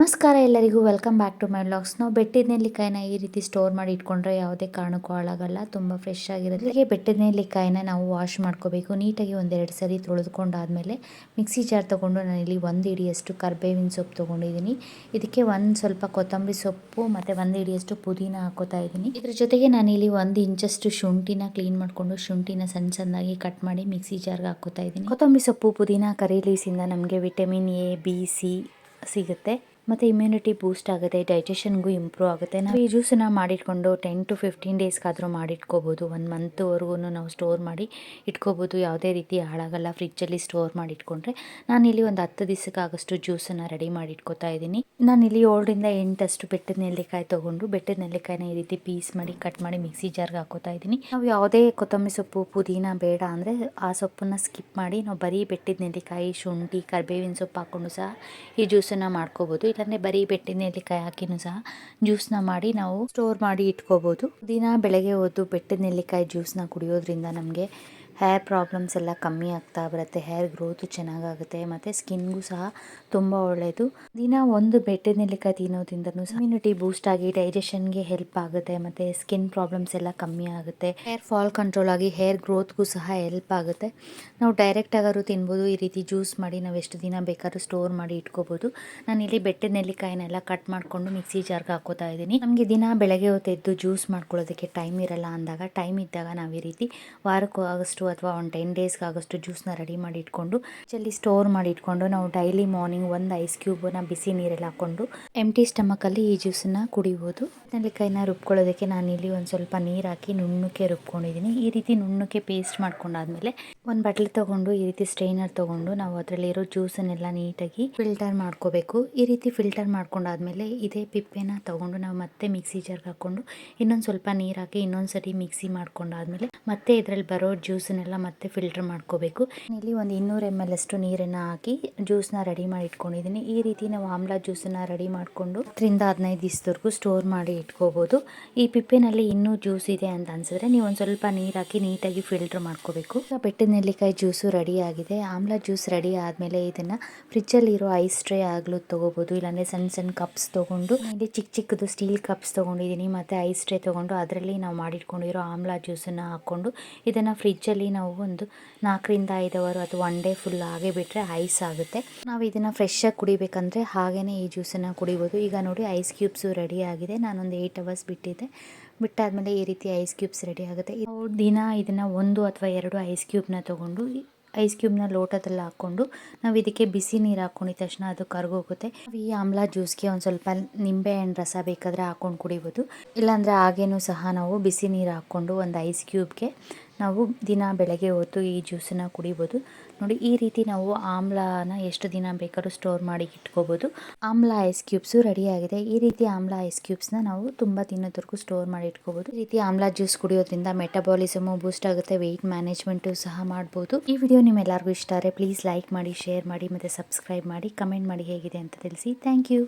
ನಮಸ್ಕಾರ ಎಲ್ಲರಿಗೂ welcome back to my blogs ನಾವು ಬೆಟ್ಟದ ನೆಲ್ಲಿಕಾಯಿನ ಈ ರೀತಿ ಸ್ಟೋರ್ ಮಾಡಿ ಇಟ್ಕೊಂಡ್ರೆ ಯಾವುದೇ ಕಾರಣಕ್ಕೂ ಹಾಳಾಗಲ್ಲ, ತುಂಬ ಫ್ರೆಶ್ ಆಗಿರುತ್ತೆ. ಹೀಗೆ ಬೆಟ್ಟದ ನೆಲ್ಲಿಕಾಯಿನ ನಾವು ವಾಶ್ ಮಾಡ್ಕೋಬೇಕು. ನೀಟಾಗಿ ಒಂದೆರಡು ಸರಿ ತೊಳೆದುಕೊಂಡಾದಮೇಲೆ ಮಿಕ್ಸಿ ಜಾರ್ ತೊಗೊಂಡು ನಾನು ಇಲ್ಲಿ ಒಂದು ಇಡಿಯಷ್ಟು ಕರ್ಬೇವಿನ ಸೊಪ್ಪು ತೊಗೊಂಡಿದ್ದೀನಿ. ಇದಕ್ಕೆ ಒಂದು ಸ್ವಲ್ಪ ಕೊತ್ತಂಬರಿ ಸೊಪ್ಪು ಮತ್ತು ಒಂದು ಹಿಡಿಯಷ್ಟು ಪುದೀನ ಹಾಕೋತಾ ಇದ್ದೀನಿ. ಇದ್ರ ಜೊತೆಗೆ ನಾನು ಇಲ್ಲಿ ಒಂದು ಇಂಚಷ್ಟು ಶುಂಠಿನ ಕ್ಲೀನ್ ಮಾಡಿಕೊಂಡು ಶುಂಠಿನ ಸಣ್ಣ ಸಣ್ಣದಾಗಿ ಕಟ್ ಮಾಡಿ ಮಿಕ್ಸಿ ಜಾರ್ಗೆ ಹಾಕೋತಾ ಇದ್ದೀನಿ. ಕೊತ್ತಂಬರಿ ಸೊಪ್ಪು, ಪುದೀನ, ಕರಿ ಲೀಸಿಂದ ನಮಗೆ ವಿಟಮಿನ್ ಎ ಬಿ ಸಿ ಸಿಗುತ್ತೆ. ಮತ್ತು ಇಮ್ಯುನಿಟಿ ಬೂಸ್ಟ್ ಆಗುತ್ತೆ ಡೈಜೆಷನ್ಗೂ ಇಂಪ್ರೂವ್ ಆಗುತ್ತೆ. ನಾವು ಈ ಜ್ಯೂಸನ್ನ ಮಾಡಿಟ್ಕೊಂಡು ಟೆನ್ ಟು ಫಿಫ್ಟೀನ್ ಡೇಸ್ಗಾದರೂ ಮಾಡಿಟ್ಕೋಬೋದು. ಒಂದು ಮಂತ್ವರೆಗೂ ನಾವು ಸ್ಟೋರ್ ಮಾಡಿ ಇಟ್ಕೋಬೋದು. ಯಾವುದೇ ರೀತಿ ಹಾಳಾಗಲ್ಲ ಫ್ರಿಜ್ಜಲ್ಲಿ ಸ್ಟೋರ್ ಮಾಡಿ ಇಟ್ಕೊಂಡ್ರೆ ನಾನಿಲ್ಲಿ ಒಂದು ಹತ್ತು ದಿವಸಕ್ಕಾಗಷ್ಟು ಜ್ಯೂಸನ್ನು ರೆಡಿ ಮಾಡಿ ಇಟ್ಕೋತಾ ಇದ್ದೀನಿ. ನಾನಿಲ್ಲಿ ಏಳರಿಂದ ಎಂಟಷ್ಟು ಬೆಟ್ಟದ ನೆಲ್ಲಿಕಾಯಿ ತೊಗೊಂಡು, ಬೆಟ್ಟದ ನೆಲ್ಲಿಕಾಯಿನ ಈ ರೀತಿ ಪೀಸ್ ಮಾಡಿ ಕಟ್ ಮಾಡಿ ಮಿಕ್ಸಿ ಜಾರ್ಗೆ ಹಾಕೋತಾ ಇದ್ದೀನಿ. ನಾವು ಯಾವುದೇ ಕೊತ್ತಂಬರಿ ಸೊಪ್ಪು, ಪುದೀನ ಬೇಡ ಅಂದರೆ ಆ ಸೊಪ್ಪನ್ನು ಸ್ಕಿಪ್ ಮಾಡಿ ನಾವು ಬರೀ ಬೆಟ್ಟದ ನೆಲ್ಲಿಕಾಯಿ, ಶುಂಠಿ, ಕರ್ಬೇವಿನ ಸೊಪ್ಪು ಹಾಕ್ಕೊಂಡು ಸಹ ಈ ಜ್ಯೂಸನ್ನು ಮಾಡ್ಕೋಬೋದು. ಇಲ್ಲಾಂದರೆ ಬರೀ ಬೆಟ್ಟಿ ನೆಲ್ಲಿಕಾಯಿ ಹಾಕಿನೂ ಸಹ ಜ್ಯೂಸ್ನ ಮಾಡಿ ನಾವು ಸ್ಟೋರ್ ಮಾಡಿ ಇಟ್ಕೋಬೋದು. ದಿನ ಬೆಳಗ್ಗೆ ಹೊತ್ತು ಬೆಟ್ಟದ ನೆಲ್ಲಿಕಾಯಿ ಜ್ಯೂಸ್ನ ಕುಡಿಯೋದ್ರಿಂದ ನಮಗೆ ಹೇರ್ ಪ್ರಾಬ್ಲಮ್ಸ್ ಎಲ್ಲ ಕಮ್ಮಿ ಆಗ್ತಾ ಬರುತ್ತೆ ಹೇರ್ ಗ್ರೋತು ಚೆನ್ನಾಗಾಗುತ್ತೆ, ಮತ್ತು ಸ್ಕಿನ್ಗೂ ಸಹ ತುಂಬ ಒಳ್ಳೆಯದು ದಿನ ಒಂದು ಬೆಟ್ಟದ ನೆಲ್ಲಿಕಾಯಿ ತಿನ್ನೋದ್ರಿಂದನೂ ಸಹ ಇಮ್ಯುನಿಟಿ ಬೂಸ್ಟ್ ಆಗಿ ಡೈಜೆಷನ್ಗೆ ಹೆಲ್ಪ್ ಆಗುತ್ತೆ, ಮತ್ತು ಸ್ಕಿನ್ ಪ್ರಾಬ್ಲಮ್ಸ್ ಎಲ್ಲ ಕಮ್ಮಿ ಆಗುತ್ತೆ. ಹೇರ್ ಫಾಲ್ ಕಂಟ್ರೋಲ್ ಆಗಿ ಹೇರ್ ಗ್ರೋತ್ಗೂ ಸಹ ಹೆಲ್ಪ್ ಆಗುತ್ತೆ. ನಾವು ಡೈರೆಕ್ಟ್ ಆಗಾದ್ರು ತಿನ್ಬೋದು, ಈ ರೀತಿ ಜ್ಯೂಸ್ ಮಾಡಿ ನಾವು ಎಷ್ಟು ದಿನ ಬೇಕಾದ್ರೂ ಸ್ಟೋರ್ ಮಾಡಿ ಇಟ್ಕೋಬೋದು. ನಾನು ಇಲ್ಲಿ ಬೆಟ್ಟದ ನೆಲ್ಲಿಕಾಯಿನೆಲ್ಲ ಕಟ್ ಮಾಡಿಕೊಂಡು ಮಿಕ್ಸಿ ಜಾರ್ಗೆ ಹಾಕೋತಾ ಇದ್ದೀನಿ. ನಮಗೆ ದಿನ ಬೆಳಗ್ಗೆ ಹೊತ್ತು ಎದ್ದು ಜ್ಯೂಸ್ ಮಾಡ್ಕೊಳ್ಳೋದಕ್ಕೆ ಟೈಮ್ ಇರಲ್ಲ ಅಂದಾಗ ಟೈಮ್ ಇದ್ದಾಗ ನಾವು ಈ ರೀತಿ ವಾರಕ್ಕೂ ಆಗಷ್ಟು ಅಥವಾ ಒಂದು ಟೆನ್ ಜ್ಯೂಸ್ ಜ್ಯೂಸ್ನ ರೆಡಿ ಮಾಡಿ ಇಟ್ಕೊಂಡು ಚಲ್ಲಿ ಸ್ಟೋರ್ ಮಾಡಿ ಇಟ್ಕೊಂಡು, ನಾವು ಡೈಲಿ ಮಾರ್ನಿಂಗ್ ಒಂದು ಐಸ್ ಕ್ಯೂಬನ್ನ ಬಿಸಿ ನೀರಲ್ಲಿ ಹಾಕ್ಕೊಂಡು ಎಂಟಿ ಸ್ಟಮಕಲ್ಲಿ ಈ ಜ್ಯೂಸನ್ನ ಕುಡಿಬೋದು. ನೆಲ್ಲಿಕಾಯಿನ ರುಬ್ಕೊಳ್ಳೋದಕ್ಕೆ ನಾನು ಇಲ್ಲಿ ಒಂದು ಸ್ವಲ್ಪ ನೀರು ಹಾಕಿ ನುಣ್ಣಕ್ಕೆ ರುಬ್ಕೊಂಡಿದ್ದೀನಿ. ಈ ರೀತಿ ನುಣ್ಣಕ್ಕೆ ಪೇಸ್ಟ್ ಮಾಡ್ಕೊಂಡಾದ್ಮೇಲೆ ಒಂದು ಬಾಟಲ್ ತೊಗೊಂಡು, ಈ ರೀತಿ ಸ್ಟ್ರೈನರ್ ತೊಗೊಂಡು ನಾವು ಅದರಲ್ಲಿರೋ ಜ್ಯೂಸನ್ನೆಲ್ಲ ನೀಟಾಗಿ ಫಿಲ್ಟರ್ ಮಾಡ್ಕೋಬೇಕು. ಈ ರೀತಿ ಫಿಲ್ಟರ್ ಮಾಡ್ಕೊಂಡಾದ್ಮೇಲೆ ಇದೇ ಪಿಪ್ಪೆನ ತೊಗೊಂಡು ನಾವು ಮತ್ತೆ ಮಿಕ್ಸಿ ಜಾರ್ಗೆ ಹಾಕ್ಕೊಂಡು, ಇನ್ನೊಂದು ಸ್ವಲ್ಪ ನೀರು ಹಾಕಿ ಇನ್ನೊಂದು ಸರಿ ಮಿಕ್ಸಿ ಮಾಡ್ಕೊಂಡಾದ್ಮೇಲೆ ಮತ್ತೆ ಇದರಲ್ಲಿ ಬರೋ ಜ್ಯೂಸನ್ನೆಲ್ಲ ಮತ್ತೆ ಫಿಲ್ಟರ್ ಮಾಡ್ಕೋಬೇಕು. ಇಲ್ಲಿ ಒಂದು ಇನ್ನೂರು ಎಂ ಎಲ್ ಅಷ್ಟು ನೀರನ್ನು ಹಾಕಿ ಜ್ಯೂಸ್ನ ರೆಡಿ ಮಾಡಿ ಇಟ್ಕೊಂಡಿದ್ದೀನಿ. ಈ ರೀತಿ ನಾವು ಆಮ್ಲ ಜ್ಯೂಸನ್ನ ರೆಡಿ ಮಾಡಿಕೊಂಡು ಹತ್ತರಿಂದ ಹದಿನೈದು ದಿವಸದವರೆಗೂ ಸ್ಟೋರ್ ಮಾಡಿ ಇಟ್ಕೋಬೋದು. ಈ ಪಿಪ್ಪೆನಲ್ಲಿ ಇನ್ನೂ ಜ್ಯೂಸ್ ಇದೆ ಅಂತ ಅನ್ಸಿದ್ರೆ ನೀವು ಒಂದು ಸ್ವಲ್ಪ ನೀರು ಹಾಕಿ ನೀಟಾಗಿ ಫಿಲ್ಟರ್ ಮಾಡ್ಕೋಬೇಕು. ಬೆಟ್ಟದ ನೆಲ್ಲಿಕಾಯಿ ಜ್ಯೂಸು ರೆಡಿ ಆಗಿದೆ. ಆಮ್ಲ ಜ್ಯೂಸ್ ರೆಡಿ ಆದಮೇಲೆ ಇದನ್ನು ಫ್ರಿಜ್ಜಲ್ಲಿ ಇರೋ ಐಸ್ ಟ್ರೇ ಆಗಲೂ ತೊಗೋಬೋದು. ಇಲ್ಲಾಂದರೆ ಸಣ್ಣ ಸಣ್ಣ ಕಪ್ಸ್ ತೊಗೊಂಡು, ಇಲ್ಲಿ ಚಿಕ್ಕ ಚಿಕ್ಕದು ಸ್ಟೀಲ್ ಕಪ್ಸ್ ತೊಗೊಂಡಿದ್ದೀನಿ. ಮತ್ತು ಐಸ್ ಟ್ರೇ ತೊಗೊಂಡು ಅದರಲ್ಲಿ ನಾವು ಮಾಡಿಟ್ಕೊಂಡಿರೋ ಆಮ್ಲ ಜ್ಯೂಸನ್ನು ಹಾಕ್ಕೊಂಡು ಇದನ್ನು ಫ್ರಿಜ್ಜಲ್ಲಿ ನಾವು ಒಂದು ನಾಲ್ಕರಿಂದ ಐದು ಅವರ್ ಅಥವಾ ಒನ್ ಡೇ ಫುಲ್ ಹಾಗೆ ಬಿಟ್ಟರೆ ಐಸ್ ಆಗುತ್ತೆ. ನಾವು ಇದನ್ನು ಫ್ರೆಶ್ಶಾಗಿ ಕುಡಿಬೇಕಂದ್ರೆ ಹಾಗೆಯೇ ಈ ಜ್ಯೂಸನ್ನು ಕುಡಿಬೋದು. ಈಗ ನೋಡಿ ಐಸ್ ಕ್ಯೂಬ್ಸು ರೆಡಿ ಆಗಿದೆ. ನಾನೊಂದು ಏಯ್ಟ್ ಅವರ್ಸ್ ಬಿಟ್ಟಿದ್ದೆ. ಬಿಟ್ಟಾದಮೇಲೆ ಈ ರೀತಿ ಐಸ್ ಕ್ಯೂಬ್ಸ್ ರೆಡಿ ಆಗುತ್ತೆ. ದಿನ ಇದನ್ನು ಒಂದು ಅಥವಾ ಎರಡು ಐಸ್ ಕ್ಯೂಬ್ನ ತೊಗೊಂಡು ಐಸ್ ಕ್ಯೂಬ್ನ ಲೋಟದಲ್ಲಿ ಹಾಕ್ಕೊಂಡು ನಾವು ಇದಕ್ಕೆ ಬಿಸಿ ನೀರು ಹಾಕ್ಕೊಂಡಿದ ತಕ್ಷಣ ಅದು ಕರ್ಗೋಗುತ್ತೆ ಈ ಆಮ್ಲ ಜ್ಯೂಸ್ಗೆ ಒಂದು ಸ್ವಲ್ಪ ನಿಂಬೆ ಹಣ್ಣು ರಸ ಬೇಕಾದರೆ ಹಾಕ್ಕೊಂಡು ಕುಡಿಬೋದು. ಇಲ್ಲಾಂದರೆ ಹಾಗೇನೂ ಸಹ ನಾವು ಬಿಸಿ ನೀರು ಹಾಕ್ಕೊಂಡು ಒಂದು ಐಸ್ ಕ್ಯೂಬ್ಗೆ ನಾವು ದಿನ ಬೆಳಗ್ಗೆ ಹೊತ್ತು ಈ ಜ್ಯೂಸನ್ನು ಕುಡಿಬೋದು. ನೋಡಿ, ಈ ರೀತಿ ನಾವು ಆಮ್ಲಾನ ಎಷ್ಟು ದಿನ ಬೇಕಾದ್ರೂ ಸ್ಟೋರ್ ಮಾಡಿ ಇಟ್ಕೋಬೋದು. ಆಮ್ಲ ಐಸ್ ಕ್ಯೂಬ್ಸು ರೆಡಿ ಆಗಿದೆ ಈ ರೀತಿ ಆಮ್ಲ ಐಸ್ ಕ್ಯೂಬ್ಸ್ನ ನಾವು ತುಂಬ ದಿನದವರೆಗೂ ಸ್ಟೋರ್ ಮಾಡಿ ಇಟ್ಕೋಬೋದು. ಈ ರೀತಿ ಆಮ್ಲ ಜ್ಯೂಸ್ ಕುಡಿಯೋದ್ರಿಂದ ಮೆಟಬಾಲಿಸಮು ಬೂಸ್ಟ್ ಆಗುತ್ತೆ. ವೆಯ್ಟ್ ಮ್ಯಾನೇಜ್ಮೆಂಟು ಸಹ ಮಾಡ್ಬೋದು. ಈ ವಿಡಿಯೋ ನಿಮ್ಮೆಲ್ಲರಿಗೂ ಇಷ್ಟ ಆದರೆ ಪ್ಲೀಸ್ ಲೈಕ್ ಮಾಡಿ ಶೇರ್ ಮಾಡಿ, ಮತ್ತು ಸಬ್ಸ್ಕ್ರೈಬ್ ಮಾಡಿ ಕಮೆಂಟ್ ಮಾಡಿ ಹೇಗಿದೆ ಅಂತ ತಿಳಿಸಿ. Thank you